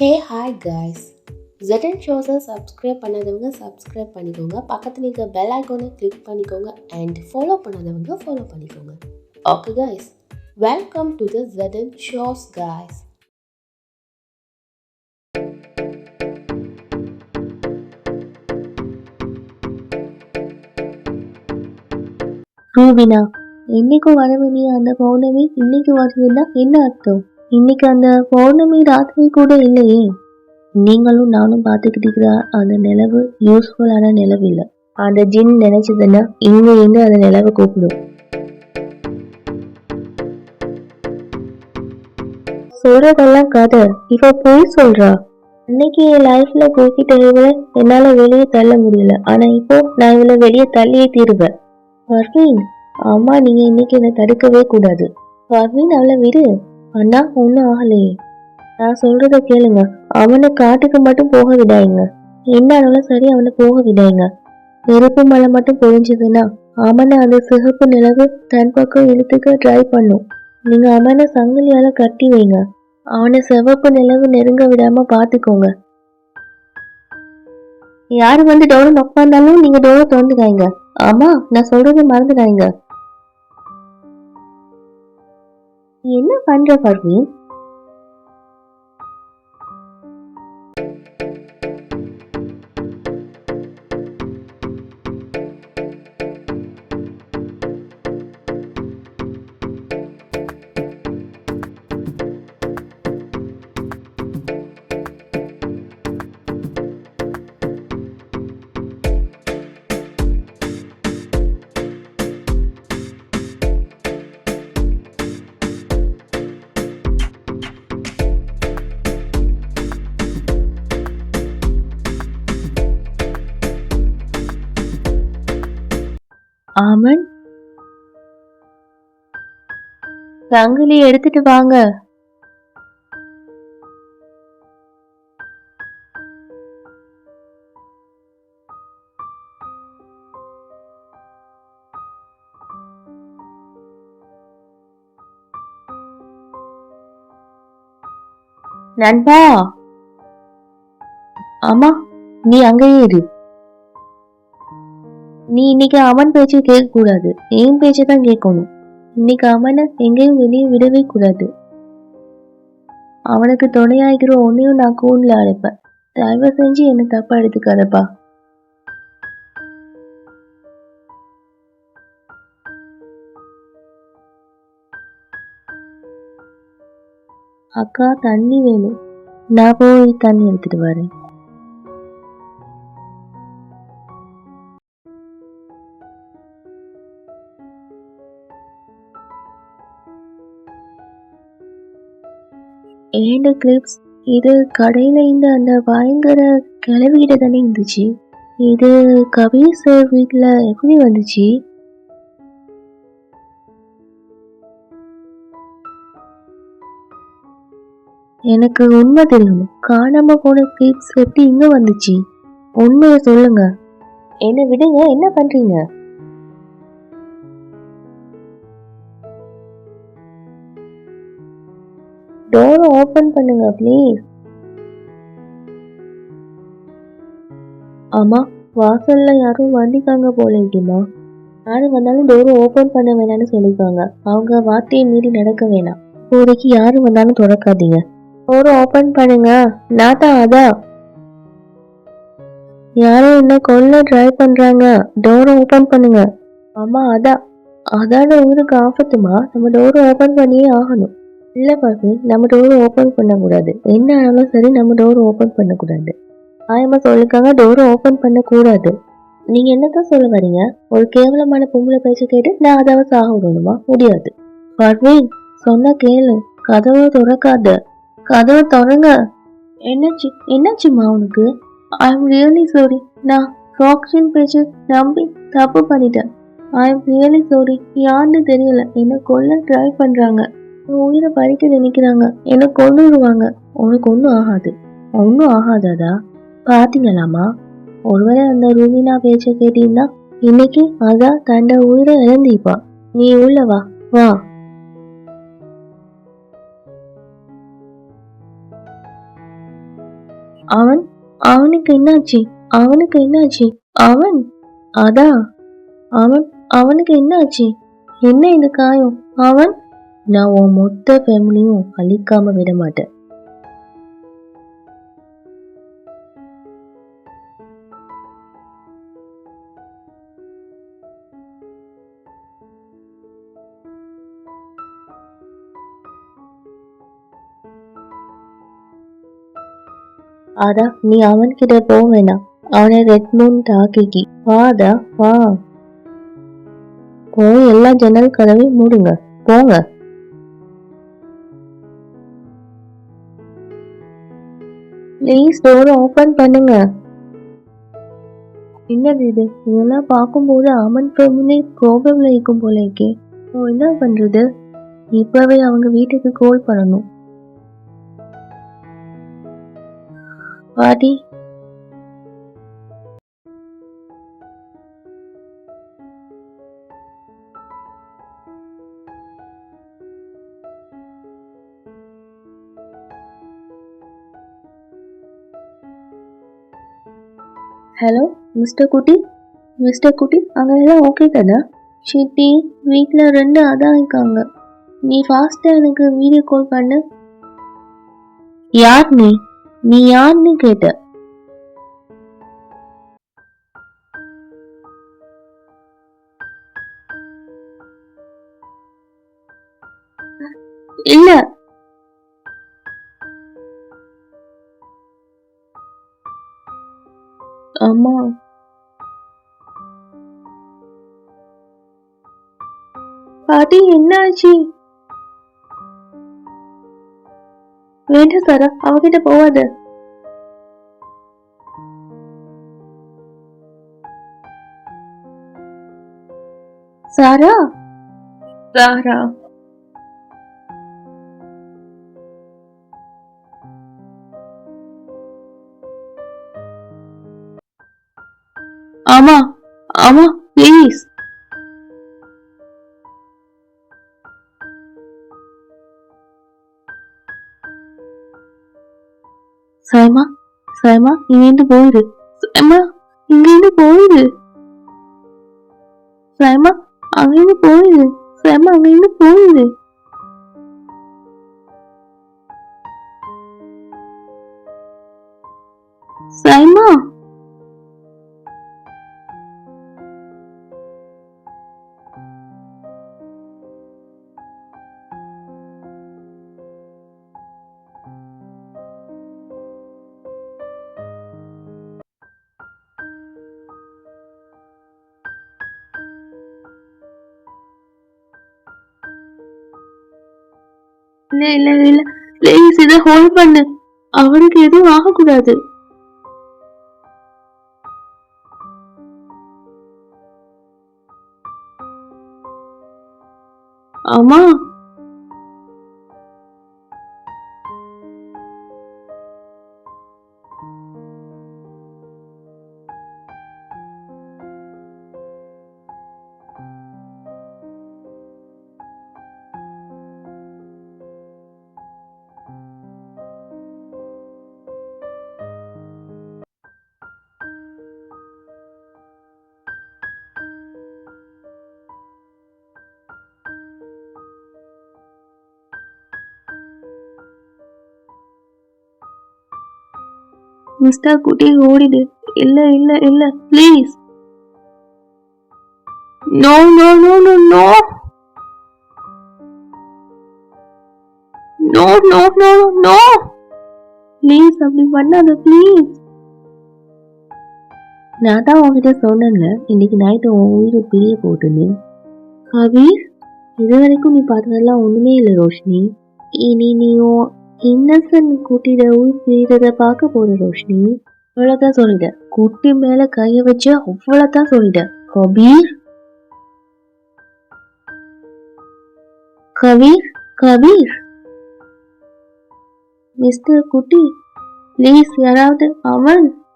ஹே hi guys Jettan ஷோஸை subscribe பண்ணாதவங்க subscribe பண்ணிக்கோங்க. பக்கத்தில் இருக்க பெல் ஐக்கோனை கிளிக் பண்ணிக்கோங்க அண்ட் ஃபாலோ பண்ணாதவங்க ஃபாலோ பண்ணிக்கோங்க. Okay guys welcome to the Jettan shows guys Rubina இன்னைக்கும் வர வேண்டிய அந்த பௌர்ணமி இன்னைக்கு வருதுன்னா என்ன அர்த்தம்? இன்னைக்கு அந்த பௌர்ணமி ராத்திரி கூட இல்லையே. நீங்களும் நானும் பார்த்துக்கிட்டு அந்த நிலவு யூஸ்ஃபுல்லான நிலவு இல்லை. அந்த ஜின் நினைச்சதுன்னா இங்க இருந்து அந்த நிலவை கூப்பிடும். சொல்றதெல்லாம் கதை. இவ பொய் சொல்றா. அன்னைக்கு என் லைஃப்ல போய்கிட்ட இவளை என்னால வெளியே தள்ள முடியல. ஆனா இப்போ நான் இவளை வெளியே தள்ளியே தீருவேன். பர்வீன் அம்மா நீங்க இன்னைக்கு என்னை தடுக்கவே கூடாது. பர்வீன் அவளை விடு. அண்ணா ஒன்றும் ஆகலையே. நான் சொல்றத கேளுங்க. அவனை காட்டுக்கு மட்டும் போக விடாயுங்க என்ன ஆனாலும் சரி அவனை போக விடாயுங்க நெருப்பு மழை மட்டும் பொழிஞ்சதுன்னா அவனை அந்த சிகப்பு நிலவு தன் பக்கம் இழுத்துக்க ட்ரை பண்ணும். நீங்க அவனை சங்கிலியால கட்டி வைங்க. அவனை சிவப்பு நிலவு நெருங்க விடாம பாத்துக்கோங்க. யாரு வந்து டோரை நொக் இருந்தாலும் நீங்க டோரை திறந்துக்காய்ங்க ஆமா நான் சொல்றது மறந்துடாங்க என்ன பண்ற பர்வீன்? அமன் சங்கிலி எடுத்துட்டு வாங்க. நண்பா. ஆமா நீ அங்கேயே இரு. நீ இன்னைக்கு அவன் பேச்சை கேட்க கூடாது என் பேச்சை தான் கேட்கணும். இன்னைக்கு அவனை எங்கேயும் வெளியே விடவே கூடாது. அவனுக்கு துணையாகிற உன்னையும் நான் கூண்டில் அழைப்பேன் தயவு செஞ்சு என்ன தப்பா எடுத்துக்காதப்பா. அக்கா தண்ணி வேணும். நான் போய் தண்ணி எடுத்துட்டு வரேன். ஏண்டு கிளிப்ஸ் இது கடையில் இந்த அந்த பயங்கர கிளவிகிட்ட தானே இருந்துச்சு. இது கபீர் சார் வீட்டில் எப்படி வந்துச்சு? எனக்கு உண்மை தெரியணும் காணாம போன கிளிப்ஸ் எப்படி இங்கே வந்துச்சு? உண்மையை சொல்லுங்க. என்ன விடுங்க என்ன பண்றீங்க? டோரை ஓபன் பண்ணுங்க ப்ளீஸ் ஆமா வாசல்ல யாரும் வந்திக்காங்க போல இருக்குமா? யாரு வந்தாலும் டோரை ஓபன் பண்ண வேணாம்னு சொல்லிருக்காங்க. அவங்க வார்த்தையை மீறி நடக்க வேணாம். இப்போதைக்கு யாரு வந்தாலும் திறக்காதீங்க. டோரை ஓபன் பண்ணுங்க. நான் தான் அதான் யாரும் என்ன கொல்ல ட்ரை பண்றாங்க. டோரை ஓபன் பண்ணுங்க. ஆமா அதான் அதான ஊருக்கு ஆபத்துமா? நம்ம டோரை ஓபன் பண்ணியே ஆகணும். இல்ல பாப்பி நம்ம டோர் ஓபன் பண்ணக்கூடாது. என்ன ஆனாலும் சரி நம்ம டோர் ஓபன் பண்ணக்கூடாது. ஆயமா சொல்லிருக்காங்க டோர் ஓபன் பண்ணக்கூடாது. நீங்க என்னதான் சொல்ல வரீங்க? ஒரு கேவலமான பொம்பளை பேச்சு கேட்டு நான் அதாவது சாக விடணுமா? முடியாது. பர்வீன் சொன்ன கேளு. கதவை திறக்காத. கதவை திறங்க. என்னாச்சு? என்னாச்சுமா உனக்கு? ஐ எம் ரியலி சாரி நான் ஃபாக்ஷன் பேச்சு நம்பி தப்பு பண்ணிட்டேன். ஐ எம் ரியலி சாரி யாருன்னு தெரியல. என்ன கொல்ல ட்ரை பண்றாங்க. உன் உயிரை பறிக்க நினைக்கிறாங்க. என்ன கொண்டுடுவாங்க உனக்கு ஒன்றும் ஆகாது. ஒன்றும் ஆகாததா? பார்த்தீங்களாமா ஒருவேளை அந்த ரூமினா பேச்ச கேட்டீங்கன்னா இன்னைக்கு அதான் தண்ட உயிரை இழந்திப்பா. நீ உள்ள வா. வா. அவன் அவனுக்கு என்னாச்சு? அவனுக்கு என்னாச்சு? அவன்? அதா? அவன் அவனுக்கு என்னாச்சு? என்ன இந்த காயம்? அவன்? நான் உன் மொத்த ஃபேமிலியும் அழிக்காம விட மாட்டேன். ஆதா நீ அவன்கிட்ட போக வேணாம். அவனை ரெட் மூன் தாக்கிக்கி வாடா வா. போய் எல்லா ஜன்னல் கதவையும் மூடுங்க. போங்க. ப்ளீஸ் டோர் ஓபன் பண்ணுங்க. என்னது இது? இதெல்லாம் பார்க்கும்போது அமன் ஃபேமிலி ப்ராப்ளம்ல இருக்கும் போல இருக்கே. ஓ என்ன பண்றது? இப்பவே அவங்க வீட்டுக்கு கால் பண்ணணும். பாட்டி ஹலோ மிஸ்டர் குட்டி மிஸ்டர் குட்டி அங்கே எல்லாம் ஓகே தானே? சித்தி வீட்டில் ரெண்டு அதான் இருக்காங்க. நீ ஃபாஸ்ட்டாக எனக்கு வீடியோ கால் பண்ணு. யார் நீ? நீ யார்னு கேட்ட. இல்லை அம்மா பாட்டி என்ன ஆச்சு வேண்டாம் சாரா அவகிட்ட போவாத. சாரா? சாரா? അമ്മ അമ്മ പ്ലീസ് സയമ സയമ ഇങ്ങേണ്ട് പോയത്? സൈമ ഇങ്ങേണ്ട് പോയത്? സയമ അങ്ങേണ്ട് പോയത്? സയമ അങ്ങേണ്ട് പോയത്? സൈമ? இல்ல இல்ல இல்ல. ப்ளீஸ் இதை ஹோல்ட் பண்ணு. அவனுக்கு எதுவும் ஆகக்கூடாது. அம்மா மிஸ்டர் குட்டி ஓடிடு இல்ல இல்ல இல்ல. Please no no no no no no no no no please அப்படி பண்ணாத ப்ளீஸ் நான் தான் உங்ககிட்ட சொன்னேன்ல இன்னைக்கு நைட்டு உன் உயிரை பிரிய போட்டுன்னு கபீர் இது வரைக்கும் நீ பார்த்ததெல்லாம் ஒன்றுமே இல்லை ரோஷினி. இனி நீ இன்னசென்ட் குட்டியோட உயிர் பிரியறத பார்க்க போற ரோஷினி. அவ்வளவுதான் சொல்லிட்டேன் குட்டி மேல கைய வச்சு அவ்வளோதான் சொல்லிட்டேன் கபீர்? கபீர்? கபீர்? மிஸ்டர் குட்டி ப்ளீஸ் யாராவது அவன்?